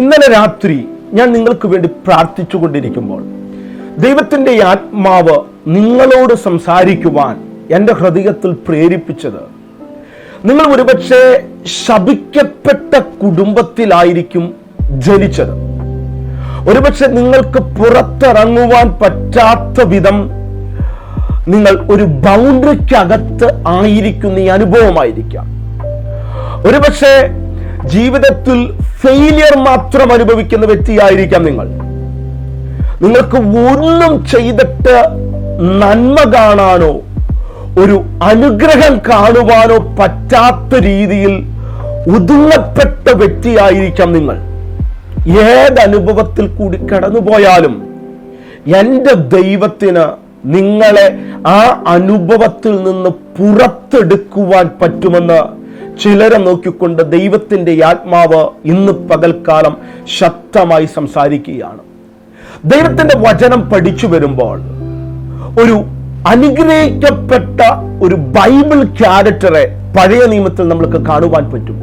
ഇന്നലെ രാത്രി ഞാൻ നിങ്ങൾക്ക് വേണ്ടി പ്രാർത്ഥിച്ചു കൊണ്ടിരിക്കുമ്പോൾ ദൈവത്തിന്റെ ആത്മാവ് നിങ്ങളോട് സംസാരിക്കുവാൻ എന്റെ ഹൃദയത്തിൽ പ്രേരിപ്പിച്ചത് നിങ്ങൾ ഒരുപക്ഷെ ശപിക്കപ്പെട്ട കുടുംബത്തിലായിരിക്കും ജനിച്ചത്. ഒരുപക്ഷെ നിങ്ങൾക്ക് പുറത്തിറങ്ങുവാൻ പറ്റാത്ത വിധം നിങ്ങൾ ഒരു ബൗണ്ടറിക്കകത്ത് ആയിരിക്കുന്ന ഈ അനുഭവമായിരിക്കാം. ഒരുപക്ഷെ ജീവിതത്തിൽ ഫെയിലിയർ മാത്രം അനുഭവിക്കുന്ന വ്യക്തിയായിരിക്കാം നിങ്ങൾ. നിങ്ങൾക്ക് ഒന്നും ചെയ്തിട്ട് നന്മ കാണാനോ ഒരു അനുഗ്രഹം കാണുവാനോ പറ്റാത്ത രീതിയിൽ ഒതുങ്ങപ്പെട്ട വ്യക്തിയായിരിക്കാം നിങ്ങൾ. ഏതനുഭവത്തിൽ കൂടി കടന്നുപോയാലും എന്റെ ദൈവത്തിന് നിങ്ങളെ ആ അനുഭവത്തിൽ നിന്ന് പുറത്തെടുക്കുവാൻ പറ്റുമെന്ന് ചിലരെ നോക്കിക്കൊണ്ട് ദൈവത്തിന്റെ ആത്മാവ് ഇന്ന് പകൽക്കാലം ശക്തമായി സംസാരിക്കുകയാണ്. ദൈവത്തിന്റെ വചനം പഠിച്ചു വരുമ്പോൾ ഒരു അനുഗ്രഹിക്കപ്പെട്ട ഒരു ബൈബിൾ ക്യാരക്ടറെ പഴയ നിയമത്തിൽ നമ്മൾക്ക് കാണുവാൻ പറ്റും.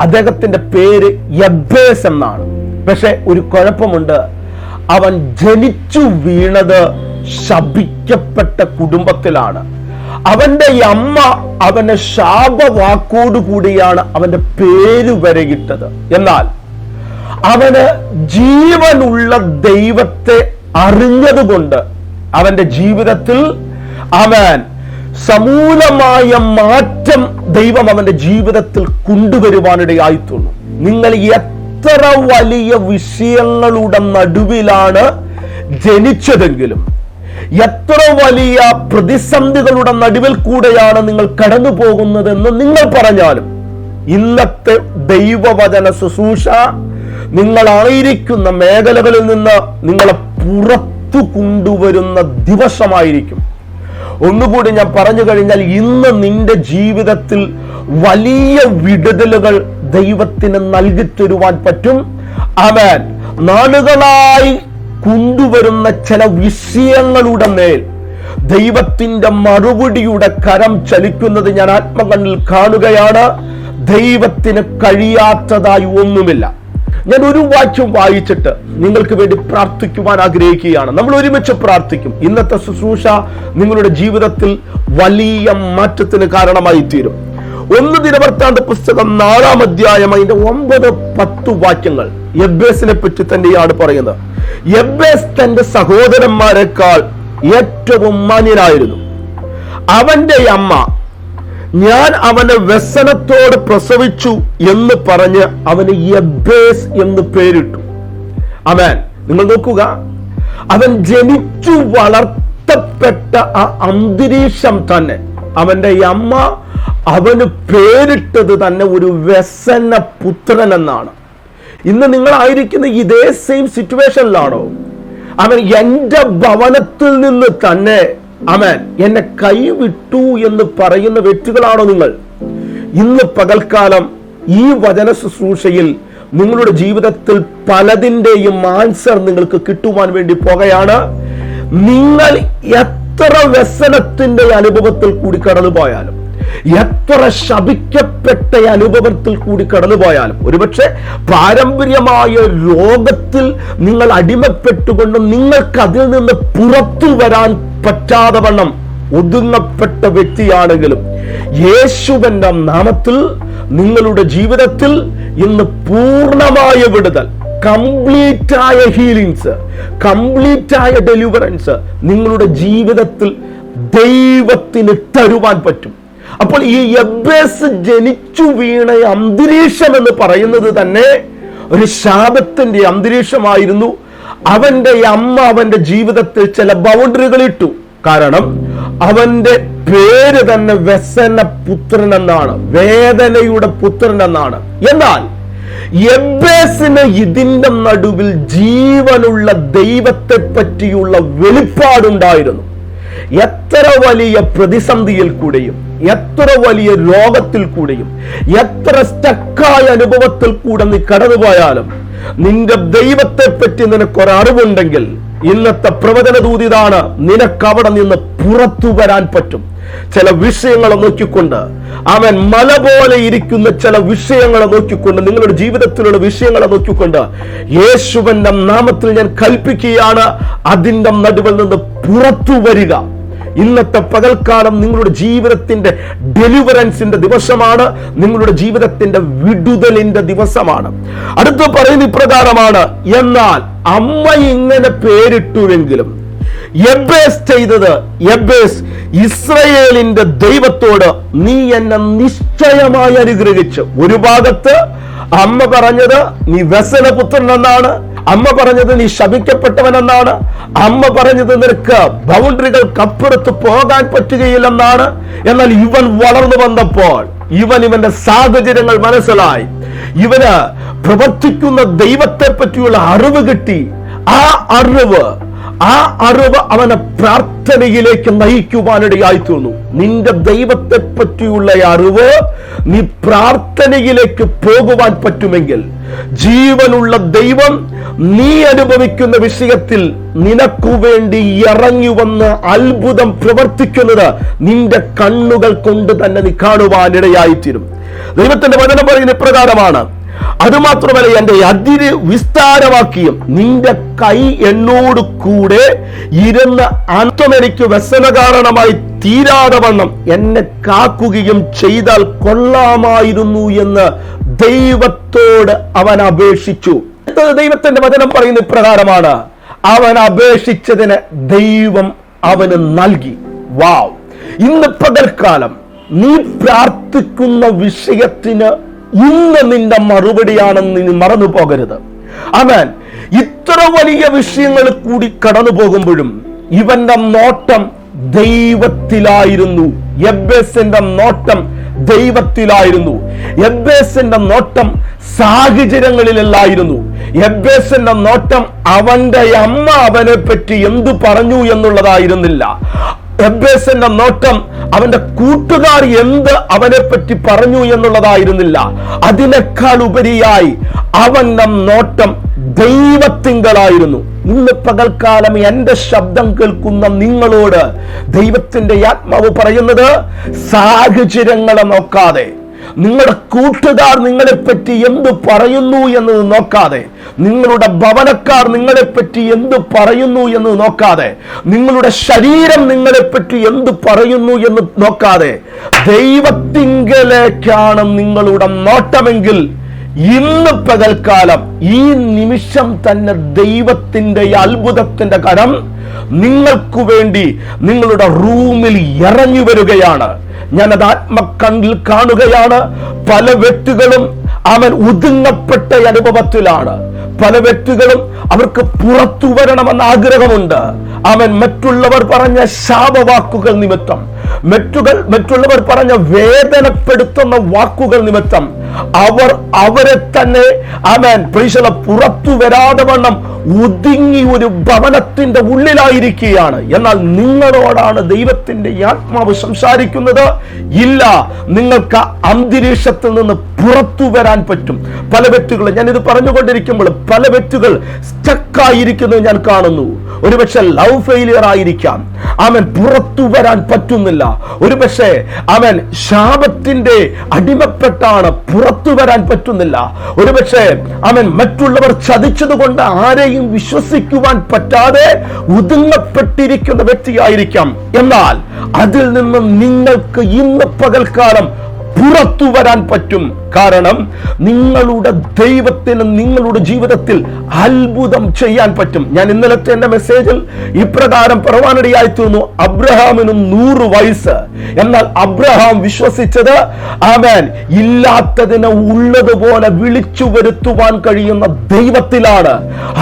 അദ്ദേഹത്തിന്റെ പേര് യബേസ് എന്നാണ്. പക്ഷെ ഒരു കുഴപ്പമുണ്ട്. അവൻ ജനിച്ചു വീണത് ശപിക്കപ്പെട്ട കുടുംബത്തിലാണ്. അവന്റെ ഈ അമ്മ അവനെ ശാപവാക്കോട് കൂടിയാണ് അവന്റെ പേര് വരെ ഇട്ടത് എന്നാൽ അവന് ജീവനുള്ള ദൈവത്തെ അറിഞ്ഞതുകൊണ്ട് അവന്റെ ജീവിതത്തിൽ അവൻ സമൂലമായ മാറ്റം ദൈവം അവന്റെ ജീവിതത്തിൽ കൊണ്ടുവരുവാനിടയായിത്തുള്ളൂ നിങ്ങൾ എത്ര വലിയ വിഷയങ്ങളുടെ നടുവിലാണ് ജനിച്ചതെങ്കിലും എത്ര വലിയ പ്രതിസന്ധികളുടെ നടുവിൽ കൂടെയാണ് നിങ്ങൾ കടന്നു പോകുന്നതെന്ന് നിങ്ങൾ പറഞ്ഞാലും ഇന്നത്തെ ദൈവവചന ശുശ്രൂഷ നിങ്ങളായിരിക്കുന്ന മേഖലകളിൽ നിന്ന് നിങ്ങളെ പുറത്തു കൊണ്ടുവരുന്ന ദിവസമായിരിക്കും. ഒന്നുകൂടി ഞാൻ പറഞ്ഞു കഴിഞ്ഞാൽ ഇന്ന് നിന്റെ ജീവിതത്തിൽ വലിയ വിടുതലുകൾ ദൈവത്തിന് നൽകി തരുവാൻ പറ്റും. അവൻ നാളുകളായി കൊണ്ടുവരുന്ന ചില വിഷയങ്ങളുടെ മേൽ ദൈവത്തിന്റെ മറുപടിയുടെ കരം ചലിക്കുന്നത് ഞാൻ ആത്മകണ്ണിൽ കാണുകയാണ്. ദൈവത്തിന് കഴിയാത്തതായി ഒന്നുമില്ല. ഞാൻ ഒരു വാക്യം വായിച്ചിട്ട് നിങ്ങൾക്ക് വേണ്ടി പ്രാർത്ഥിക്കുവാൻ ആഗ്രഹിക്കുകയാണ്. നമ്മൾ ഒരുമിച്ച് പ്രാർത്ഥിക്കും. ഇന്നത്തെ ശുശ്രൂഷ നിങ്ങളുടെ ജീവിതത്തിൽ വലിയ മാറ്റത്തിന് കാരണമായി തീരും ഒന്ന് ദിനവൃത്താന്ത പുസ്തകം നാലാം അധ്യായം അതിന്റെ ഒമ്പത് പത്ത് വാക്യങ്ങൾ. യബ്ബേസിനെ പറ്റി തന്നെയാണ് പറയുന്നത് എബ്ബേസ് തന്റെ സഹോദരന്മാരെക്കാൾ ഏറ്റവും മാന്യനായിരുന്നു. അവന്റെ അമ്മ ഞാൻ അവനെ വ്യസനത്തോട് പ്രസവിച്ചു എന്ന് പറഞ്ഞ് അവന് യബേസ് എന്ന് പേരിട്ടു. അവൻ നിങ്ങൾ നോക്കുക അവൻ ജനിച്ചു വളർത്തപ്പെട്ട ആ അന്തരീക്ഷം തന്നെ. അവന്റെ അമ്മ അവന് പേരിട്ടത് തന്നെ ഒരു വ്യസന പുത്രൻ എന്നാണ്. ഇന്ന് നിങ്ങളായിരിക്കുന്ന ഇതേ സെയിം സിറ്റുവേഷനിലാണോ അവൻ എന്റെ ഭവനത്തിൽ നിന്ന് തന്നെ അവൻ എന്നെ കൈവിട്ടു എന്ന് പറയുന്ന വ്യക്തികളാണോ നിങ്ങൾ? ഇന്ന് പകൽക്കാലം ഈ വചന ശുശ്രൂഷയിൽ നിങ്ങളുടെ ജീവിതത്തിൽ പലതിന്റെയും ആൻസർ നിങ്ങൾക്ക് കിട്ടുവാൻ വേണ്ടി പോകുകയാണ് നിങ്ങൾ എത്ര വ്യസനത്തിന്റെ അനുഭവത്തിൽ കൂടി കടന്നുപോയാലും എത്ര ശപിക്കപ്പെട്ട അനുഭവത്തിൽ കൂടി കടന്നുപോയാലും ഒരുപക്ഷെ പാരമ്പര്യമായ രോഗത്തിൽ നിങ്ങൾ അടിമപ്പെട്ടുകൊണ്ട് നിങ്ങൾക്ക് അതിൽ നിന്ന് പുറത്തു വരാൻ പറ്റാതെ വണ്ണം ഒതുങ്ങപ്പെട്ട വ്യക്തിയാണെങ്കിലും യേശുവിന്റെ നാമത്തിൽ നിങ്ങളുടെ ജീവിതത്തിൽ ഇന്ന് പൂർണമായ വിടുതൽ കംപ്ലീറ്റ് ആയ ഹീലിങ്സ് കംപ്ലീറ്റ് ആയ ഡെലിവറൻസ് നിങ്ങളുടെ ജീവിതത്തിൽ ദൈവത്തിന് തരുവാൻ പറ്റും. അപ്പോൾ ഈ എബേസ് ജനിച്ചു വീണ അന്തരീക്ഷം എന്ന് പറയുന്നത് തന്നെ ഒരു ശാപത്തിന്റെ അന്തരീക്ഷമായിരുന്നു. അവന്റെ അമ്മ അവന്റെ ജീവിതത്തിൽ ചില ബൗണ്ടറികൾ ഇട്ടു. കാരണം അവന്റെ പേര് തന്നെ വ്യസന പുത്രൻ എന്നാണ് വേദനയുടെ പുത്രൻ എന്നാണ്. എന്നാൽ എബേസിന് ഇതിന്റെ നടുവിൽ ജീവനുള്ള ദൈവത്തെ പറ്റിയുള്ള വെളിപ്പാടുണ്ടായിരുന്നു. എത്ര വലിയ പ്രതിസന്ധിയിൽ കൂടെയും എത്ര വലിയ രോഗത്തിൽ കൂടെയും എത്ര സ്റ്റക്കായ അനുഭവത്തിൽ കൂടെ നീ കടന്നുപോയാലും നിന്റെ ദൈവത്തെ പറ്റി നിനക്ക് ഒരറിവുണ്ടെങ്കിൽ ഇന്നത്തെ പ്രവചന ദൂതിതാണ് നിനക്ക് അവിടെ നിന്ന് പുറത്തു വരാൻ പറ്റും. ചില വിഷയങ്ങളെ നോക്കിക്കൊണ്ട് അവൻ മല പോലെ ഇരിക്കുന്ന ചില വിഷയങ്ങളെ നോക്കിക്കൊണ്ട് നിങ്ങളുടെ ജീവിതത്തിലുള്ള വിഷയങ്ങളെ നോക്കിക്കൊണ്ട് യേശുവന്റെ നാമത്തിൽ ഞാൻ കൽപ്പിക്കുകയാണ്. അതിന്റെ നടുവിൽ നിന്ന് പുറത്തു വരിക. ഇന്നത്തെ പകൽക്കാലം നിങ്ങളുടെ ജീവിതത്തിന്റെ ഡെലിവറൻസിന്റെ ദിവസമാണ്. നിങ്ങളുടെ ജീവിതത്തിന്റെ വിടുതലിന്റെ ദിവസമാണ്. അടുത്ത പറയുന്ന ഇപ്രകാരമാണ് എന്നാൽ അമ്മ ഇങ്ങനെ പേരിട്ടുവെങ്കിലും എബേസ് ചെയ്തത് എബേസ് ഇസ്രയേലിന്റെ ദൈവത്തോട് നീ എന്നെ നിശ്ചയമായി അനുഗ്രഹിച്ചു. ഒരു ഭാഗത്ത് അമ്മ പറഞ്ഞത് നീ വ്യസനപുത്രൻ എന്നാണ് അമ്മ പറഞ്ഞത് നീ ശപിക്കപ്പെട്ടവനെന്നാണ് അമ്മ പറഞ്ഞത് നിനക്ക് ബൗണ്ടറികൾക്കപ്പുറത്ത് പോകാൻ പറ്റുകയില്ലെന്നാണ്. എന്നാൽ ഇവൻ വളർന്നു വന്നപ്പോൾ ഇവൻ ഇവന്റെ സാഹചര്യങ്ങൾ മനസ്സിലായി. ഇവന് പ്രവർത്തിക്കുന്ന ദൈവത്തെ പറ്റിയുള്ള അറിവ് കിട്ടി. ആ അറിവ് ആ അറിവ് അവനെ പ്രാർത്ഥനയിലേക്ക് നയിക്കുവാനിടയായി തീർന്നു നിന്റെ ദൈവത്തെ പറ്റിയുള്ള അറിവ് നീ പ്രാർത്ഥനയിലേക്ക് പോകുവാൻ പറ്റുമെങ്കിൽ ജീവനുള്ള ദൈവം നീ അനുഭവിക്കുന്ന വിഷയത്തിൽ നിനക്കു വേണ്ടി ഇറങ്ങി വന്ന് അത്ഭുതം പ്രവർത്തിക്കുന്നത് നിന്റെ കണ്ണുകൾ കൊണ്ട് തന്നെ നീ കാണുവാനിടയായിത്തീരും. ദൈവത്തിന്റെ വചനം പറയുന്ന ഇപ്രകാരമാണ്. അതുമാത്രമല്ല എന്റെ അതിര് വിസ്താരമാക്കിയും നിന്റെ കൈ എന്നോട് കൂടെ ഇരുന്ന് അന്തമെനിക്ക് വ്യസന കാരണമായി തീരാതെ വണ്ണം എന്നെ കാക്കുകയും ചെയ്താൽ കൊള്ളാമായിരുന്നു എന്ന് ദൈവത്തോട് അവൻ അപേക്ഷിച്ചു. ദൈവത്തിന്റെ വചനം പറയുന്ന ഇപ്രകാരമാണ്. അവൻ അപേക്ഷിച്ചതിന് ദൈവം അവന് നൽകി. വാവ്. ഇന്ന് പകൽക്കാലം നീ പ്രാർത്ഥിക്കുന്ന വിഷയത്തിന് ഇന്ന് നിന്റെ മറുപടിയാണെന്ന് നീ മറന്നു പോകരുത്. അവൻ ഇത്ര വലിയ വിഷയങ്ങൾ കൂടി കടന്നു പോകുമ്പോഴും ഇവന്റെ നോട്ടം ദൈവത്തിലായിരുന്നു. എബ്ബേസിന്റെ നോട്ടം ദൈവത്തിലായിരുന്നു. എബ്ബേസിന്റെ നോട്ടം സാഹചര്യങ്ങളിലല്ലായിരുന്നു. എബ്ബേസിന്റെ നോട്ടം അവന്റെ അമ്മ അവനെ പറ്റി എന്തു പറഞ്ഞു എന്നുള്ളതായിരുന്നില്ല. എബേസിന്റെ നോട്ടം അവന്റെ കൂട്ടുകാർ എന്ത് അവനെ പറ്റി പറഞ്ഞു എന്നുള്ളതായിരുന്നില്ല. അതിനേക്കാൾ ഉപരിയായി അവന്റെ നോട്ടം ദൈവത്തിങ്കലായിരുന്നു ഇന്ന് പകൽക്കാലം എന്റെ ശബ്ദം കേൾക്കുന്ന നിങ്ങളോട് ദൈവത്തിന്റെ ആത്മാവ് പറയുന്നത് സാഹചര്യങ്ങളെ നോക്കാതെ. നിങ്ങളുടെ കൂട്ടുകാർ നിങ്ങളെപ്പറ്റി എന്ത് പറയുന്നു എന്നത് നോക്കാതെ നിങ്ങളുടെ ഭവനക്കാർ നിങ്ങളെപ്പറ്റി എന്ത് പറയുന്നു എന്ന് നോക്കാതെ നിങ്ങളുടെ ശരീരം നിങ്ങളെപ്പറ്റി എന്ത് പറയുന്നു എന്ന് നോക്കാതെ ദൈവത്തിങ്കലേക്കാണ് നിങ്ങളുടെ നോട്ടമെങ്കിൽ ഇന്ന് പകൽക്കാലം ഈ നിമിഷം തന്നെ ദൈവത്തിന്റെ അത്ഭുതത്തിന്റെ കരം നിങ്ങൾക്ക് വേണ്ടി നിങ്ങളുടെ റൂമിൽ ഇറങ്ങി വരികയാണ്. ഞാനത് ആത്മക്കണ്ണിൽ കാണുകയാണ്. പല വ്യക്തികളും അവൻ ഒതുങ്ങപ്പെട്ട അനുഭവത്തിലാണ്. പല വ്യക്തികളും അവർക്ക് പുറത്തു വരണമെന്ന ആഗ്രഹമുണ്ട്. അവൻ മറ്റുള്ളവർ പറഞ്ഞ ശാപവാക്കുകൾ നിമിത്തം മറ്റുകൾ മറ്റുള്ളവർ പറഞ്ഞ വേദനപ്പെടുത്തുന്ന വാക്കുകൾ നിമിത്തം അവർ അവരെ തന്നെ അവൻ പ്രീശല പുറത്തു വരാതെ വണ്ണം ഒതുങ്ങി ഒരു ഭവനത്തിന്റെ ഉള്ളിലായിരിക്കുകയാണ്. എന്നാൽ നിങ്ങളോടാണ് ദൈവത്തിന്റെ ആത്മാവ് സംസാരിക്കുന്നത്. ഇല്ല നിങ്ങൾക്ക് അന്തരീക്ഷത്തിൽ നിന്ന് പുറത്തു വരാൻ പറ്റും. പല വ്യക്തികൾ ഞാൻ ഇത് പറഞ്ഞുകൊണ്ടിരിക്കുമ്പോൾ പല വ്യക്തികൾ സ്റ്റക്കായിരിക്കുന്നത് ഞാൻ കാണുന്നു. ഒരുപക്ഷെ ലവ് ഫെയിലിയർ ആയിരിക്കാം. അവൻ പുറത്തു വരാൻ പറ്റുന്നില്ല. ഒരുപക്ഷെ അവൻ ശാപത്തിന്റെ അടിമപ്പെട്ടാണ് പുറത്തു വരാൻ പറ്റുന്നില്ല. ഒരുപക്ഷെ അവൻ മറ്റുള്ളവർ ചതിച്ചത് കൊണ്ട് ആരെയും വിശ്വസിക്കുവാൻ പറ്റാതെ ഒതുങ്ങപ്പെട്ടിരിക്കുന്ന വ്യക്തിയായിരിക്കാം. എന്നാൽ അതിൽ നിന്നും നിങ്ങൾക്ക് ഇന്ന് പകൽക്കാലം പുറത്തു വരാൻ പറ്റും. കാരണം നിങ്ങളുടെ ദൈവത്തിന് നിങ്ങളുടെ ജീവിതത്തിൽ അത്ഭുതം ചെയ്യാൻ പറ്റും. ഞാൻ ഇന്നലത്തെ എന്റെ മെസ്സേജിൽ ഇപ്രകാരം പ്രവാനടിയായി തീർന്നു. അബ്രഹാമിനും നൂറ് വയസ്സ്. എന്നാൽ അബ്രഹാം വിശ്വസിച്ചത് ആമേൻ ഇല്ലാത്തതിനെ ഉള്ളതുപോലെ വിളിച്ചു വരുത്തുവാൻ കഴിയുന്ന ദൈവത്തിലാണ്.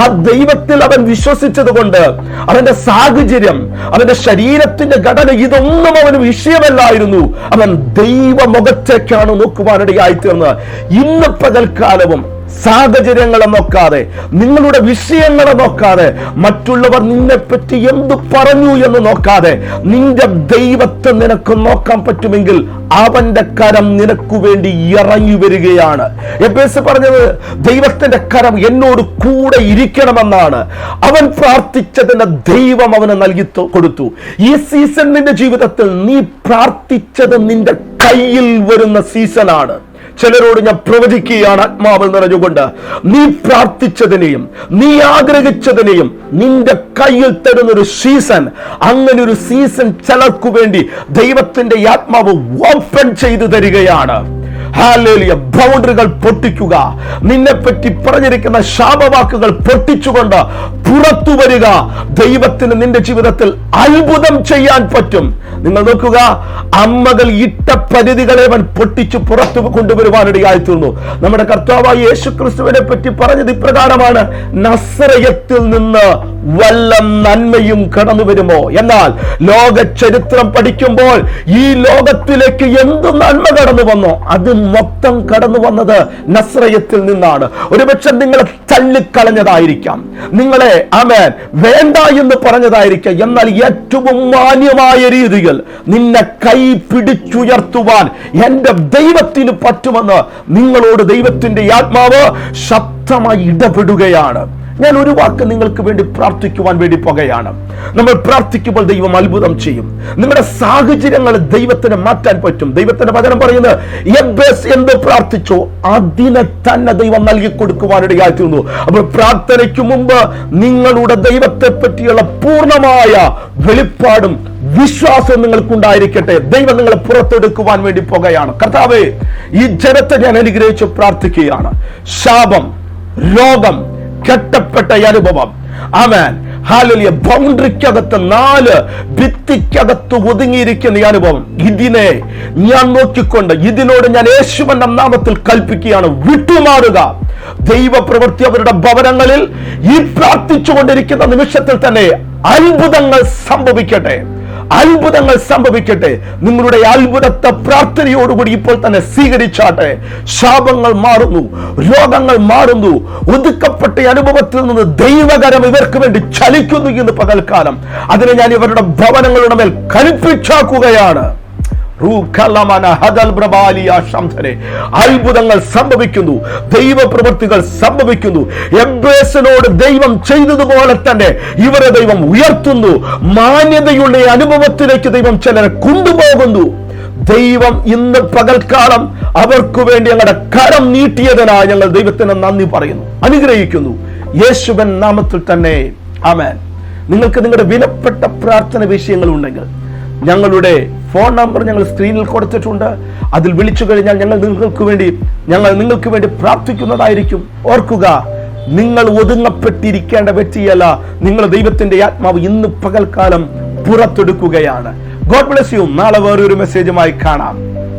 ആ ദൈവത്തിൽ അവൻ വിശ്വസിച്ചത് കൊണ്ട് അവന്റെ സാഹചര്യം അവന്റെ ശരീരത്തിന്റെ ഘടന ഇതൊന്നും അവന് വിഷയമല്ലായിരുന്നു. അവൻ ദൈവമുഖത്തേക്കാണ് നോക്കുവാനിടയായി തീർന്നത് ഇന്ന് പകൽക്കാലവും സാഹചര്യങ്ങളെ നോക്കാതെ നിങ്ങളുടെ വിഷയങ്ങളെ നോക്കാതെ മറ്റുള്ളവർ നിന്നെപ്പറ്റി എന്തു പറഞ്ഞു എന്ന് നോക്കാതെ നിന്റെ ദൈവത്തെ നിനക്ക് നോക്കാൻ പറ്റുമെങ്കിൽ അവന്റെ കരം നിനക്ക് വേണ്ടി ഇറങ്ങി വരികയാണ്. എബേസ് പറഞ്ഞത് ദൈവത്തിന്റെ കരം എന്നോട് കൂടെ ഇരിക്കണമെന്നാണ്. അവൻ പ്രാർത്ഥിച്ചതിന്റെ ദൈവം അവന് നൽകി കൊടുത്തു. ഈ സീസൺ നിന്റെ ജീവിതത്തിൽ നീ പ്രാർത്ഥിച്ചത് നിന്റെ കയ്യിൽ വരുന്ന സീസണാണ് ചിലരോട് ഞാൻ പ്രവചിക്കുകയാണ് ആത്മാവിൽ നിറഞ്ഞുകൊണ്ട്. നീ പ്രാർത്ഥിച്ചതിനെയും നീ ആഗ്രഹിച്ചതിനെയും നിന്റെ കയ്യിൽ തരുന്ന ഒരു സീസൺ അങ്ങനെ ഒരു സീസൺ ചിലർക്കു വേണ്ടി ദൈവത്തിന്റെ ആത്മാവ് ഓപ്പൺ ചെയ്തു തരികയാണ്. ബൗണ്ടറികൾ പൊട്ടിക്കുക. നിന്നെ പറ്റി പറഞ്ഞിരിക്കുന്ന ശാപവാക്കുകൾ പൊട്ടിച്ചുകൊണ്ട് പുറത്തു വരിക. ദൈവത്തിന് നിന്റെ ജീവിതത്തിൽ അത്ഭുതം ചെയ്യാൻ പറ്റും. നിങ്ങൾ നോക്കുക അമ്മകൾ ഇട്ട പരിധികളെ അവൻ പൊട്ടിച്ചു പുറത്തു കൊണ്ടുവരുവാനിടയായി തീർന്നു. നമ്മുടെ കർത്താവായ യേശു ക്രിസ്തുവിനെ പറ്റി പറഞ്ഞത് ഇപ്രകാരമാണ്. നസ്രയത്തിൽ നിന്ന് വല്ല നന്മയും കടന്നു വരുമോ? എന്നാൽ ലോക ചരിത്രം പഠിക്കുമ്പോൾ ഈ ലോകത്തിലേക്ക് എന്ത് നന്മ കടന്നു വന്നോ? അത് മൊത്തം കടന്നു വന്നത് നസ്രയത്തിൽ നിന്നാണ്. ഒരുപക്ഷെ നിങ്ങളെ തള്ളിക്കളഞ്ഞതായിരിക്കാം. നിങ്ങളെ ആമേൻ വേണ്ട എന്ന് പറഞ്ഞതായിരിക്കാം. എന്നാൽ ഏറ്റവും മാന്യമായ രീതിയിൽ നിന്നെ കൈ പിടിച്ചുയർത്തുവാൻ എന്റെ ദൈവത്തിന് പറ്റുമെന്ന് നിങ്ങളോട് ദൈവത്തിന്റെ ആത്മാവ് ശക്തമായി ഇടപെടുകയാണ്. ഞാൻ ഒരു വാക്ക് നിങ്ങൾക്ക് വേണ്ടി പ്രാർത്ഥിക്കുവാൻ വേണ്ടി പോകുകയാണ്. നമ്മൾ പ്രാർത്ഥിക്കുമ്പോൾ ദൈവം അത്ഭുതം ചെയ്യും. നിങ്ങളുടെ സാഹചര്യങ്ങൾ ദൈവത്തിന് മാറ്റാൻ പറ്റും. ദൈവത്തിന്റെ വചനം പറയുന്നത് "എബ്ബേസ് എന്ത് പ്രാർത്ഥിച്ചോ അതിനെ തന്നെ ദൈവം നൽകി കൊടുക്കുവാനിടയായി തീർന്നു. അപ്പോൾ പ്രാർത്ഥനയ്ക്ക് മുമ്പ് നിങ്ങളുടെ ദൈവത്തെ പറ്റിയുള്ള പൂർണമായ വെളിപ്പാടും വിശ്വാസം നിങ്ങൾക്കുണ്ടായിരിക്കട്ടെ. ദൈവം നിങ്ങളെ പുറത്തെടുക്കുവാൻ വേണ്ടി പോകുകയാണ്. കർത്താവേ ഈ ജനത്തെ ഞാൻ അനുഗ്രഹിച്ച് പ്രാർത്ഥിക്കുകയാണ്. ശാപം രോഗം കെട്ടപ്പെട്ട ഈ അനുഭവം. അവൻ ഹാലലിയ ബൗണ്ടറിക്കകത്ത് നാല് ഭിത്തിക്കകത്ത് ഒതുങ്ങിയിരിക്കുന്ന ഈ അനുഭവം. ഇതിനെ ഞാൻ നോക്കിക്കൊണ്ട് ഇതിനോട് ഞാൻ യേശുവന്റെ നാമത്തിൽ കൽപ്പിക്കുകയാണ്. വിട്ടുമാറുക. ദൈവപ്രവൃത്തി അവരുടെ ഭവനങ്ങളിൽ ഈ പ്രാർത്ഥിച്ചുകൊണ്ടിരിക്കുന്ന നിമിഷത്തിൽ തന്നെ അത്ഭുതങ്ങൾ സംഭവിക്കട്ടെ. അത്ഭുതങ്ങൾ സംഭവിക്കട്ടെ. നിങ്ങളുടെ അത്ഭുതത്തെ പ്രാർത്ഥനയോടുകൂടി ഇപ്പോൾ തന്നെ സ്വീകരിച്ചാട്ടെ. ശാപങ്ങൾ മാറുന്നു രോഗങ്ങൾ മാറുന്നു. ഒതുക്കപ്പെട്ട അനുഭവത്തിൽ നിന്ന് ദൈവകരം ഇവർക്ക് വേണ്ടി ചലിക്കുന്നു എന്ന് പകൽക്കാലം. അതിനെ ഞാൻ ഇവരുടെ ഭവനങ്ങളുടെ മേൽ കൽപ്പിച്ചാക്കുകയാണ്. അത്ഭുതങ്ങൾ സംഭവിക്കുന്നു. ദൈവപ്രവൃത്തികൾ സംഭവിക്കുന്നു. എബ്രേസിനോട് ദൈവം ചെയ്തതുപോലെ തന്നെ ഇവരെ ദൈവം ഉയർത്തുന്നു. മാന്യതയുടെ അനുഭവത്തിലേക്ക് ദൈവം ചിലരെ കൊണ്ടുപോകുന്നു. ദൈവം ഇന്ന് പകൽക്കാലം അവർക്ക് വേണ്ടി ഞങ്ങളുടെ കരം നീട്ടിയതിനായി ഞങ്ങൾ ദൈവത്തിന് നന്ദി പറയുന്നു. അനുഗ്രഹിക്കുന്നു. യേശുവൻ നാമത്തിൽ തന്നെ. ആമേൻ. നിങ്ങൾക്ക് നിങ്ങളുടെ വിലപ്പെട്ട പ്രാർത്ഥന വിഷയങ്ങൾ ഉണ്ടെങ്കിൽ ഞങ്ങളുടെ ഫോൺ നമ്പർ ഞങ്ങൾ സ്ക്രീനിൽ കൊടുത്തിട്ടുണ്ട്. അതിൽ വിളിച്ചു കഴിഞ്ഞാൽ ഞങ്ങൾ നിങ്ങൾക്ക് വേണ്ടി ഞങ്ങൾ നിങ്ങൾക്ക് വേണ്ടി പ്രാർത്ഥിക്കുന്നതായിരിക്കും. ഓർക്കുക നിങ്ങൾ ഒതുങ്ങപ്പെട്ടിരിക്കേണ്ട വ്യക്തിയല്ല. നിങ്ങൾ ദൈവത്തിന്റെ ആത്മാവ് ഇന്ന് പകൽക്കാലം പുറത്തെടുക്കുകയാണ്. ഗോഡ് ബ്ലസ് യു നാളെ വേറൊരു മെസ്സേജുമായി കാണാം.